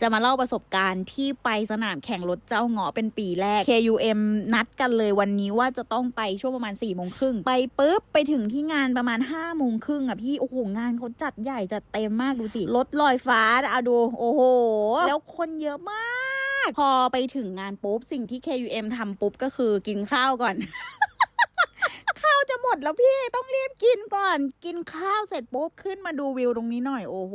จะมาเล่าประสบการณ์ที่ไปสนามแข่งรถเจ้าเงาะเป็นปีแรก KUM นัดกันเลยวันนี้ว่าจะต้องไปช่วงประมาณ4ี่โมงครึ่งไปปุ๊บ ไปถึงที่งานประมาณ5้าโมงครึ่งอะพี่ โอ้โห งานเขาจัดใหญ่จัดเต็มมากดูสิ รถลอยฟ้าเอาดู โอ้โห แล้วคนเยอะมาก พอไปถึงงานปุ๊บ สิ่งที่ KUM ทำปุ๊บก็คือกินข้าวก่อน ดแล้วพี่ต้องรีบกินก่อน กินข้าวเสร็จปุ๊บขึ้นมาดูวิวตรงนี้หน่อยโอ้โห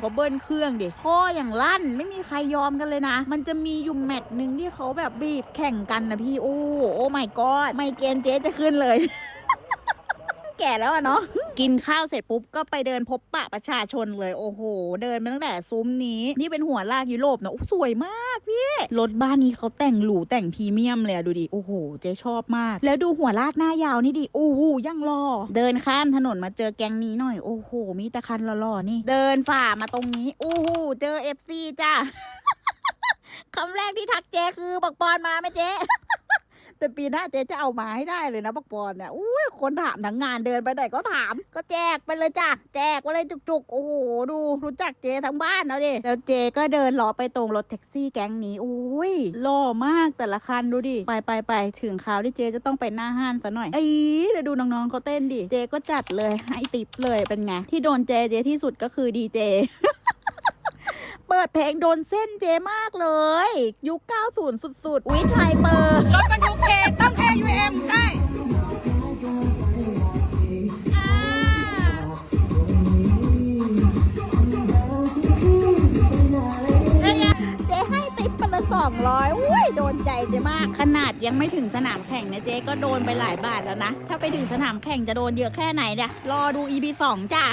เขาเบิ้ลเครื่องดิพ่ออย่างลั่นไม่มีใครยอมกันเลยนะ มันจะมีอยู่แมตช์หนึ่งที่เขาแบบบีบแข่งกันนะพี่โอ้โอ้ไม่กอดไม่เกณฑ์เจ๊จะขึ้นเลย แก่แล้วอะเนาะ กินข้าวเสร็จปุ๊บก็ไปเดินพบปะประชาชนเลยโอ้โห เดินมาตั้งแต่ซุ้มนี้นี่เป็นหัวลากยุโรปนะโอ้สวยมากพี่รถบ้านนี้เขาแต่งหรูแต่งพรีเมียมเลยอะดูดิโอ้โหเจ๊ชอบมาก แล้วดูหัวลากหน้ายาวนี่ดิโอ้โหยังรอ เดินข้ามถนนมาเจอแก๊งนี้หน่อยโอ้โหมีแต่คันหล่อๆนี่ เดินฝ่ามาตรงนี้โอ้โหเจอเอฟซีจ้าคำแรกที่ทักเจ๊คือบักปอนมาไหมเจ๊ แต่ปีหน้าเจ๊จะเอามาให้ได้เลยนะปักปอนเนี่ยอุ้ยคนถามทั้งงานเดินไปไหนก็ถาม ก็แจกไปเลยจ้ะแจกไปเลยจุกๆโอ้โหดูรู้จักเจ๊ทั้งบ้านแล้วดิแล้วเจ๊ก็เดินล้อไปตรงรถแท็กซี่แก๊งนี้อุ้ยหล่อมากแต่ละคันดูดิไปไปไปถึงคราวที่เจ๊จะต้องไปหน้าห้านซะหน่อยไอ้เดี๋ยวดูน้องๆเขาเต้นดิเจ๊ก็จัดเลยให้ติปเลยเป็นไงที่โดนเจ๊เจ๊ที่สุดก็คือดีเจ เปิดเพลงโดนเส้นเจมากเลย ยุค 90 สุดๆ วิทไฮเปอร์รถบรรทุกเคต้อง KUM ใช่อ่าเจ๊ให้ติปไปละสองร้อยอุ้ยโดนใจเจ๊มาก ขนาดยังไม่ถึงสนามแข่งเนี่ยเจ๊ก็โดนไปหลายบาทแล้วนะ ถ้าไปถึงสนามแข่งจะโดนเยอะแค่ไหนเนี่ยรอดู EP สองจ้า